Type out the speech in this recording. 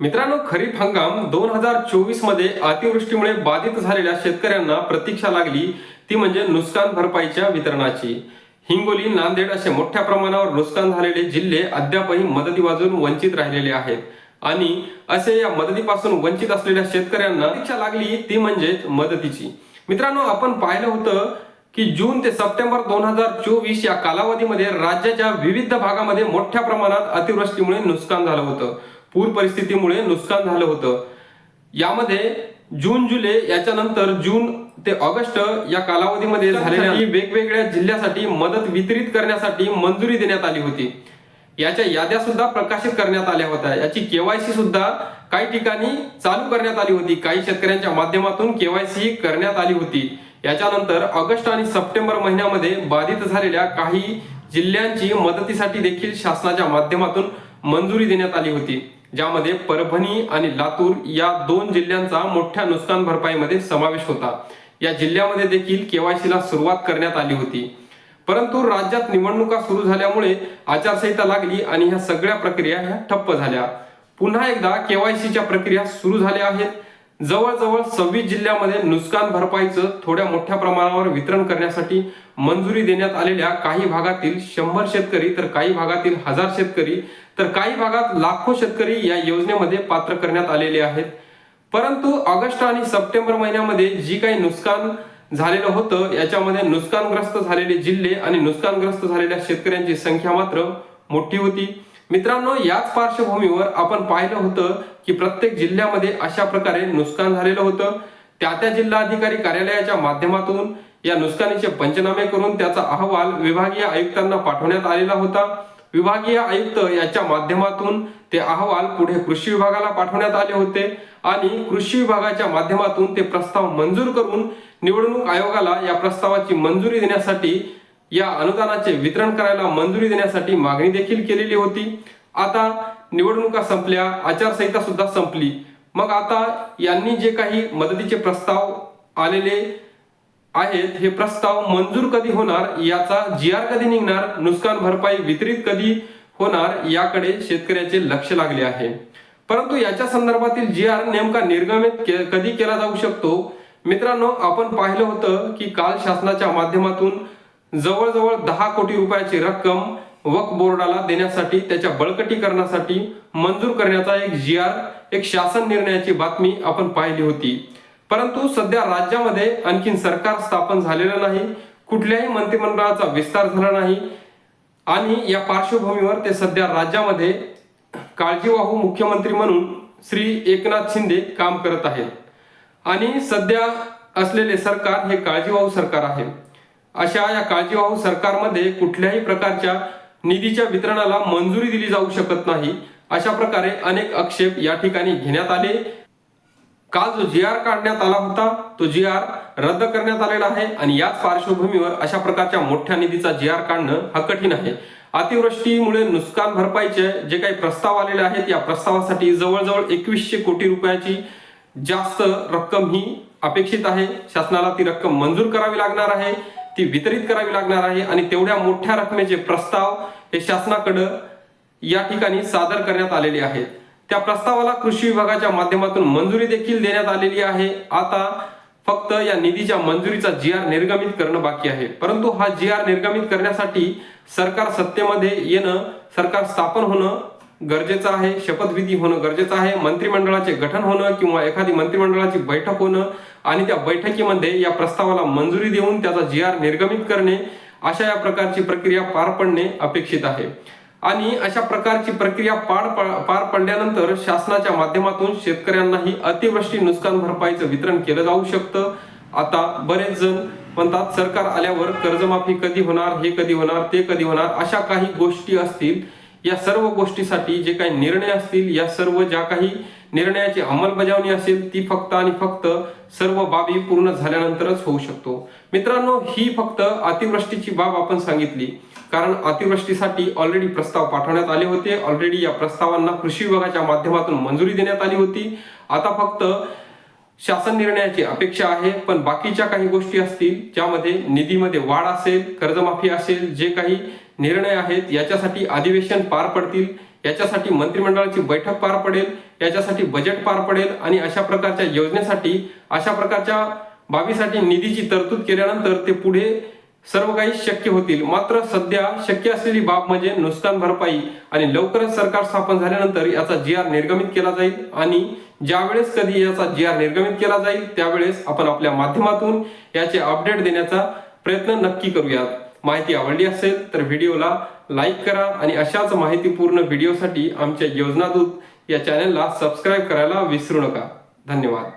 मित्रांनो खरीप हंगाम दोन हजार चोवीसमध्ये अतिवृष्टीमुळे बाधित झालेल्या शेतकऱ्यांना प्रतीक्षा लागली. ती म्हणजे नुकसान भरपाईच्या वितरणाची. हिंगोली नांदेड असे मोठ्या प्रमाणावर नुकसान झालेले जिल्हे अद्यापही मदती वाजून वंचित राहिलेले आहेत. आणि असे या मदतीपासून वंचित असलेल्या शेतकऱ्यांना प्रतीक्षा लागली ती म्हणजेच मदतीची. मित्रांनो आपण पाहिलं होतं की जून ते सप्टेंबर दोन हजार चोवीस या कालावधीमध्ये राज्याच्या विविध भागामध्ये मोठ्या प्रमाणात अतिवृष्टीमुळे नुकसान झालं होतं. पूर परिस्थितीमुळे नुकसान झालं होतं. यामध्ये जून जुलै याच्यानंतर जून ते ऑगस्ट या कालावधीमध्ये झालेल्या वेगवेगळ्या जिल्ह्यासाठी मदत वितरित करण्यासाठी मंजुरी देण्यात आली होती. याच्या याद्या सुद्धा प्रकाशित करण्यात आल्या होत्या. याची केवायसी सुद्धा काही ठिकाणी चालू करण्यात आली होती. काही शेतकऱ्यांच्या माध्यमातून केवायसी करण्यात आली होती. याच्यानंतर ऑगस्ट आणि सप्टेंबर महिन्यामध्ये बाधित झालेल्या काही जिल्ह्यांची मदतीसाठी देखील शासनाच्या माध्यमातून मंजुरी देण्यात आली होती. ज्यामध्ये परभणी आणि लातूर या दोन जिल्ह्यांचा मोठ्या नुकसान भरपाईमध्ये समावेश होता. या जिल्ह्यामध्ये देखील केवायसीला सुरुवात करण्यात आली होती. परंतु राज्यात निवडणुका सुरू झाल्यामुळे आचारसंहिता लागली आणि ह्या सगळ्या प्रक्रिया ह्या ठप्प झाल्या. पुन्हा एकदा केवायसीच्या प्रक्रिया सुरू झाल्या आहेत. जवळजवळ सव्वीस जिल्ह्यामध्ये नुकसान भरपाईचं थोड्या मोठ्या प्रमाणावर वितरण करण्यासाठी मंजुरी देण्यात आलेल्या काही भागातील शंभर शेतकरी तर काही भागातील हजार शेतकरी तर काही भागात लाखो शेतकरी या योजनेमध्ये पात्र करण्यात आलेले आहेत. परंतु ऑगस्ट आणि सप्टेंबर महिन्यामध्ये जी काही नुकसान झालेलं होतं याच्यामध्ये नुकसानग्रस्त झालेले जिल्हे आणि नुकसानग्रस्त झालेल्या शेतकऱ्यांची संख्या मात्र मोठी होती. मित्रांनो याच पार्श्वभूमीवर आपण पाहिलं होतं की प्रत्येक जिल्ह्यामध्ये अशा प्रकारे नुकसान झालेलं होतं. त्या त्या जिल्हा अधिकारी कार्यालयाच्या माध्यमातून या नुकसानीचे पंचनामे करून त्याचा अहवाल विभागीय आयुक्तांना पाठवण्यात आलेला होता. विभागीय आयुक्त याच्या माध्यमातून ते अहवाल पुढे कृषी विभागाला पाठवण्यात आले होते आणि कृषी विभागाच्या माध्यमातून ते प्रस्ताव मंजूर करून निवडणूक आयोगाला या प्रस्तावाची मंजुरी देण्यासाठी या अनुदानाचे वितरण करायला मंजुरी देण्यासाठी मागणी देखील केलेली होती. आता निवडणुका संपल्या आचारसंहिता सुद्धा संपली. मग आता यांनी जे काही मदतीचे प्रस्ताव आलेले आहेत हे प्रस्ताव मंजूर कधी होणार? याचा जी आर कधी निघणार? नुकसान भरपाई वितरित कधी होणार? याकडे शेतकऱ्याचे लक्ष लागले आहे. परंतु याच्या संदर्भातील जी आर नेमका निर्गमित के- कधी केला जाऊ शकतो? मित्रांनो आपण पाहिलं होतं की काल शासनाच्या माध्यमातून जवळजवळ दहा कोटी रुपयाची रक्कम वक बोर्डाला देण्यासाठी त्याच्या बळकटीकरणासाठी मंजूर करण्याचा एक जी आर एक शासन निर्णयाची बातमी आपण पाहिली होती. परंतु सध्या राज्यामध्ये आणखीन सरकार स्थापन झालेलं नाही कुठल्याही मंत्रिमंडळाचा विस्तार झाला नाही आणि या पार्श्वभूमीवर ते सध्या राज्यामध्ये काळजीवाहू मुख्यमंत्री म्हणून श्री एकनाथ शिंदे काम करत आहेत. आणि सध्या असलेले सरकार हे काळजीवाहू सरकार आहे. अशा या काळजीवाहू सरकारमध्ये कुठल्याही प्रकारच्या निधीच्या वितरणाला मंजुरी दिली जाऊ शकत नाही अशा प्रकारे अनेक आक्षेप या ठिकाणी घेण्यात आले. काल जो जी आर काढण्यात आला होता तो जी आर रद्द करण्यात आलेला आहे आणि याच पार्श्वभूमीवर अशा प्रकारच्या मोठ्या निधीचा जी आर काढणं हा कठीण आहे. अतिवृष्टीमुळे नुकसान भरपाईचे जे काही प्रस्ताव आलेले आहेत या प्रस्तावासाठी जवळजवळ एकवीसशे कोटी रुपयाची जास्त रक्कम ही अपेक्षित आहे. शासनाला ती रक्कम मंजूर करावी लागणार आहे ती वितरित करावी लागणार आहे आणि तेवढ्या मोठ्या रकमेचे प्रस्ताव हे शासनाकडं या ठिकाणी सादर करण्यात आलेले आहेत. त्या प्रस्तावाला कृषी विभागाच्या माध्यमातून मंजुरी देखील देण्यात आलेली आहे. आता फक्त या निधीच्या मंजुरीचा जी आर निर्गमित करणं बाकी आहे. परंतु हा जी आर निर्गमित करण्यासाठी सरकार सत्तेमध्ये येणं सरकार स्थापन होणं गरजेचं आहे शपथविधी होणं गरजेचं आहे मंत्रिमंडळाचे गठन होणं किंवा एखादी मंत्रिमंडळाची बैठक होणं आणि त्या बैठकीमध्ये या प्रस्तावाला मंजुरी देऊन त्याचा जी आर निर्गमित करणे अशा या प्रकारची प्रक्रिया पार पडणे अपेक्षित आहे. आणि अशा प्रकारची प्रक्रिया पार पार पडल्यानंतर शासनाच्या माध्यमातून शेतकऱ्यांनाही अतिवृष्टी नुकसान भरपाईचं वितरण केलं जाऊ शकतं. आता बरेच जण म्हणतात सरकार आल्यावर कर्जमाफी कधी होणार हे कधी होणार ते कधी होणार अशा काही गोष्टी असतील. या सर्व गोष्टीसाठी जे काही निर्णय असतील या सर्व ज्या काही निर्णयाची अंमलबजावणी असेल ती फक्त आणि फक्त सर्व बाबी पूर्ण झाल्यानंतरच होऊ शकतो. मित्रांनो ही फक्त अतिवृष्टीची बाब आपण सांगितली. कारण अतिवृष्टीसाठी ऑलरेडी प्रस्ताव पाठवण्यात आले होते. ऑलरेडी या प्रस्तावांना कृषी विभागाच्या माध्यमातून मंजुरी देण्यात आली होती. आता फक्त शासन निर्णयाची अपेक्षा आहे पण बाकीच्या काही गोष्टी असतील ज्यामध्ये निधीमध्ये वाढ असेल कर्जमाफी असेल जे काही निर्णय आहेत याच्यासाठी अधिवेशन पार पडतील याच्यासाठी मंत्रिमंडळाची बैठक पार पडेल याच्यासाठी बजेट पार पडेल आणि अशा प्रकारच्या योजनेसाठी अशा प्रकारच्या बाबीसाठी निधीची तरतूद केल्यानंतर ते पुढे सर्व काही शक्य होतील. मात्र सध्या शक्य असलेली बाब म्हणजे नुकसान भरपाई आणि लवकरच सरकार स्थापन झाल्यानंतर याचा जी आर निर्गमित केला जाईल आणि ज्यावेळेस कधी याचा जी आर निर्गमित केला जाईल त्यावेळेस आपण आपल्या माध्यमातून याचे अपडेट देण्याचा प्रयत्न नक्की करूयात. माहिती आवडली असेल तर व्हिडिओला लाईक करा आणि अशाच माहितीपूर्ण व्हिडिओसाठी आमच्या योजनादूत या चॅनलला सबस्क्राईब करायला विसरू नका. धन्यवाद.